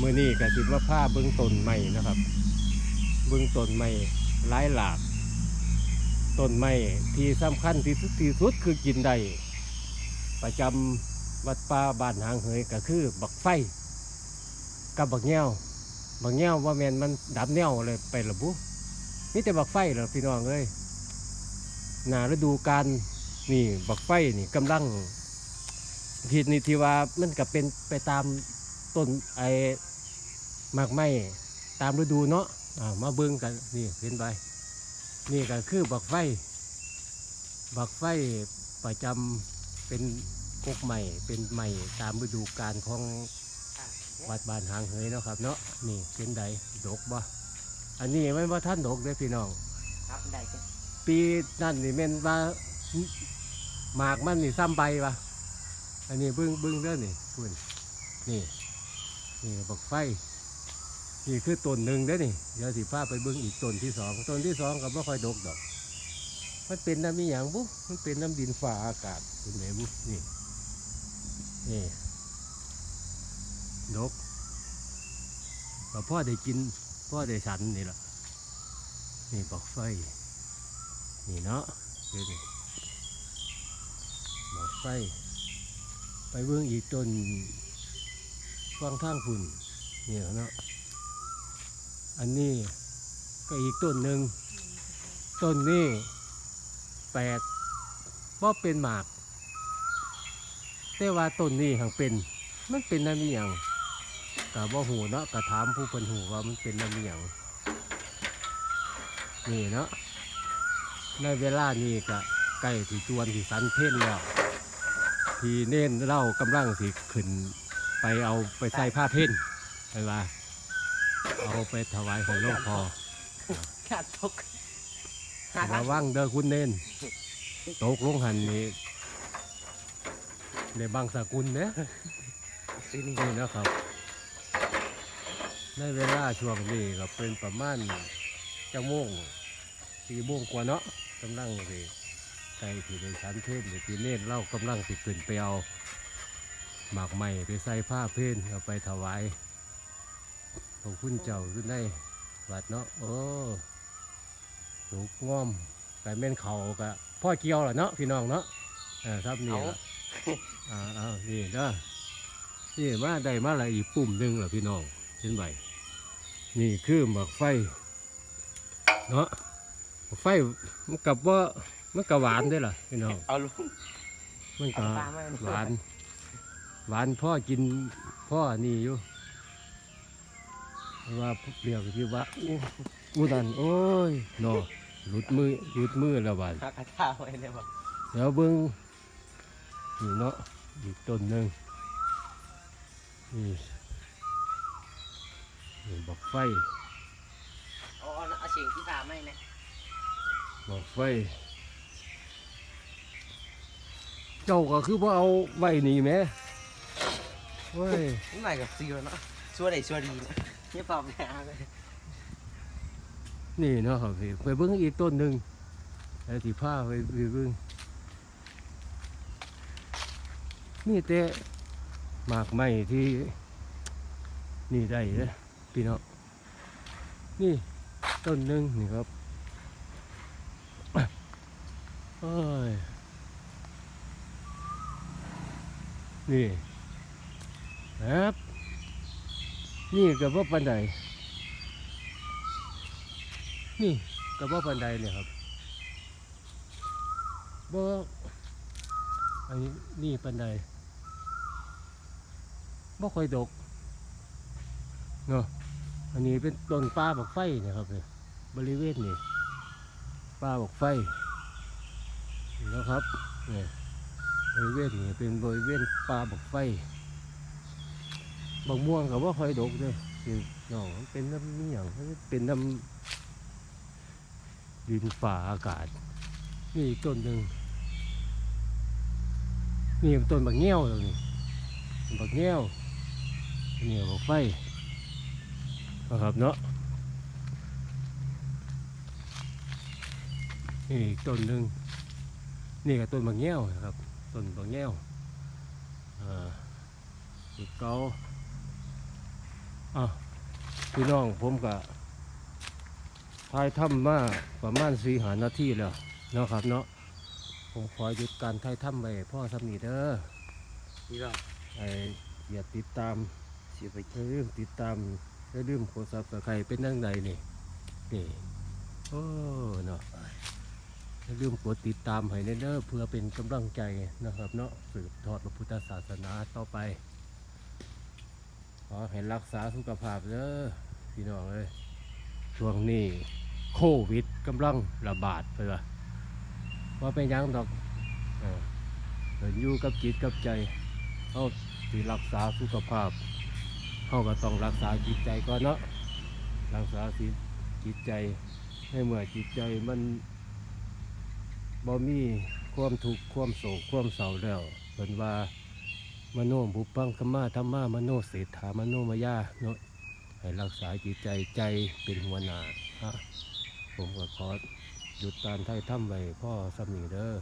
มือนี้ก็สิว่าผ้าเบื้องต้นใหม่นะครับ เบื้องต้นใหม่หลายหลากต้นไม้ที่สำคัญที่สุดที่สุดคือกินได้ประจำวัดป่าบ้านหางเหยก็คือบักไฟกับบักแง้วบักแง้วว่าแมนมันดับแนวเลยไประบุนี่แต่บักไฟเหรอพี่น้องเอ้ยหนาฤดูกาลนี่บักไฟนี่กำลังทีนี่ที่ว่ามันก็เป็นไปตาม ต้นไอ้หมากไม้ตามฤดูเนาะอ่ามาเบิ่งกันนี่เห็นไปนี่ก็คือบักไฟ บักไฟประจำเป็นกกใหม่เป็นใหม่ตามฤดูกาลของวัดบ้านหางเหยเนาะครับ เนาะนี่เป็นใดดกบ่อันนี้ไม่ว่าท่านดกเด้อพี่น้องครับได้จ้ะปีนั่นนี่แม่นว่าหมากมันนี่ซ้ำใบวะอันนี้เบิ้งเบิ้งเด้อนี่คุณนี่ นี่บักไฟ นี่คือต้นหนึ่งเด้นี่ เดี๋ยวสิพาไปเบิ้งอีกต้นที่สองต้นที่สองก็ไม่ค่อยดกดอก มันเป็นน้ำมีหยังบุมันเป็นน้ำดินฟ้าอากาศเป็นไงบุนี่ นี่ ดกก็พ่อได้กิน พ่อได้ฉันนี่แหละนี่บักไฟ นี่เนาะดูดิหมอกไฟ ไปเบื้องอีกต้น ฟังทางฝุ่นนี่เนาะอันนี้ก็อีกต้นหนึ่งต้นนี้แปลกเพราะเป็นหมาก แต่ว่าต้นนี้หังเป็น มันเป็นน้ำเมียงกะบ่หูเนาะกระถามผู้เป็นหูว่ามันเป็นน้ำเมียงนี่เนาะในเวลานี้ก็ใกล้ที่จวนที่สันเพ่นแล้ว ที่เน้นเล่ากำลังสิขึ้น ไปเอาไปใส่ผ้าเพ่นไปว่า เอาไปถวายของหลวงพ่อขาดตกระวังเด้อคุณเน้นตกลงหันนี่ในบางสกุลเนี่ยซื้อนี่นี่นะครับ ในเวลาช่วงนี้ก็เป็นประมาณจะโมงสี่โมงกว่าเนาะกำลังสิใกล้ที่ในชั้นเทศหรือที่เนตรเล่ากำลังสิขึ้นไปเอา หมากใหม่ไปใส่ผ้าเพ่นเอาไปถวายของคุณเจ้าขึ้นได้วัดเนาะโอ้สุกง่อมแต่แม่นเขากะพ่อเกี่ยวแหละเนาะพี่น้องเนาะเออครับนี่ละอ่าเอานี่เด้อนี่มาได้มาอะไรอีกปุ่มหนึ่งเหรอพี่น้องเช่นใบนี่คือหมากไฟเนาะหมากไฟมันกับว่ามันกับหวานได้อล่ะพี่น้องเอาลุงมันก็เอาปลามาหวาน หวานพ่อกินพ่อนี่อยู่ว่าเรียกที่ว่าอู้อู้นันโอ้ยเนาะหลุดมือหลุดมือแล้วบาดหักกระทาไว้เลยบอกเดี๋ยวเบิ้งนี่เนาะอีกต้นหนึ่งนี่นี่บอกไฟเอาเอาเอาเสียงที่ตาไม่นะบอกไฟ เจ้าก็คือว่าเอาไว้นี่แหม่ เว้ยนี่ใหม่กับซีแล้วเนาะชัวร์ใดชัวร์ดีนะนี่ปอบแหน่เลยนี่เนาะครับพี่ไปเบิ้งอีกต้นหนึ่งแล้วที่ผ้าไปไปเบิ้งนี่แต่หมากไม้ที่นี่ได้นะพี่น้องนี่ต้นหนึ่งนี่ครับโอ้ยนี่ ครับ นี่กับว่าปันใดนี่กับว่าปันใดเนี่ยครับบ่อันนี้นี่ปันใดบ่ค่อยดกเนาะอันนี้เป็นต้นปลาบักไฟเนะครับเนี่ยบริเวณนี่ปลาบักไฟนี่นะครับเนี่ยบริเวณนี่เป็นบริเวณปลาบักไฟ บางม่วงกับว่าคอยดกเลยนี่น้องมันเป็นน้ำนี่อย่างเป็นน้ำดินฝ่าอากาศ นี่ต้นหนึ่งนี่ต้นบักเงี้ยวตรงนี้บักเงี้ยวนี่บักไฟนะครับเนาะนี่อีกต้นหนึ่งนี่ก็ต้นบักเงี้ยวนะครับต้นบักเงี้ยวอ่าอีกเกา อะพี่น้องผมก็ทายถ้ำมาประมาณสี่หานาทีแล้วเนาะครับเนาะผมขอหยุดการทายถ้ำไปพ่อสำนีเด้อนี่ก็ไอ้อย่าติดตามเสียไปอย่าลืมติดตามอย่าลืมกดซับสไครเป็นนั่งใดนี่นี่โอ้เนาะอย่าลืมกดติดตามให้เด้อเพื่อเป็นกำลังใจนะครับเนาะสืบทอดพระพุทธศาสนาต่อไป ขอให้รักษาสุขภาพเด้อพี่น้องเอ้ยช่วงนี้โควิดกำลังระบาดไปว่าว่าเป็นยังดอกเออเดินอยู่กับจิตกับใจเขาที่รักษาสุขภาพเขาก็ต้องรักษาจิตใจก่อนเนาะรักษาสิจิตใจให้เมื่อจิตใจมันบ่มีความทุกข์ความโศกความเศร้าแล้วเป็นว่า มโนบุพังขมาธรรมามโนเศรษฐามโนมายาเนาะให้รักษาจิตใจใจเป็นหัวหน้าฮะผมก็ขอหยุดการไถ่ถ้ำไว้พ่อสำนีเด้อ